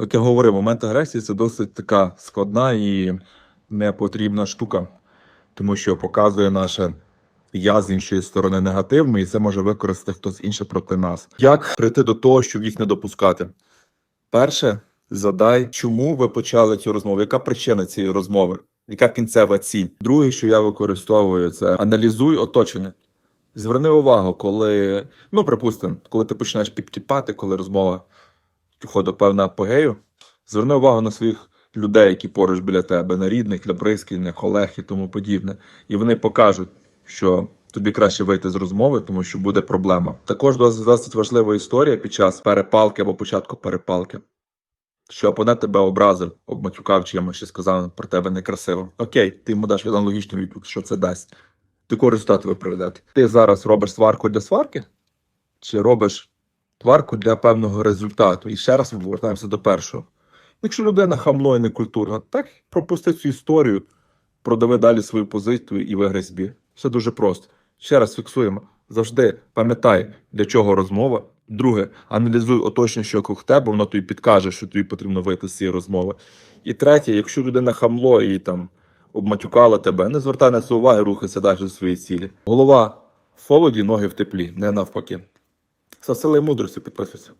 Як я говорив, момент агресії це досить така складна і непотрібна штука, тому що показує наше я з іншої сторони негативно, і це може використати хтось інший проти нас. Як прийти до того, щоб їх не допускати? Перше, задай, чому ви почали цю розмову, яка причина цієї розмови, яка кінцева ціль. Друге, що я використовую, це аналізуй оточення. Зверни увагу, коли, ну припустимо, коли ти починаєш підтіпати, коли розмова до певного апогею, зверни увагу на своїх людей, які поруч біля тебе, на рідних, для близьких, на колег і тому подібне. І вони покажуть, що тобі краще вийти з розмови, тому що буде проблема. Також досить, важлива історія під час перепалки або початку перепалки. Що опонент тебе образив, обматюкав чи сказав про тебе некрасиво. Окей, ти йому даш аналогічну відповідь, що це дасть. Якого результату ви приведете? Ти зараз робиш сварку для сварки, чи робиш сварку для певного результату? І ще раз повертаємося до першого. Якщо людина хамло і некультурна, так пропусти цю історію, продави далі свою позицію і виграй збір. Все дуже просто. Ще раз фіксуємо. Завжди пам'ятай, для чого розмова. Друге, аналізуй оточення, що округ тебе, воно тобі підкаже, що тобі потрібно вийти з цієї розмови. І третє, якщо людина хамло і там обматюкала тебе, не звертай на це уваги, рухайся далі до своєї цілі. Голова в холоді, ноги в теплі, не навпаки. За сили мудрості підписуйся.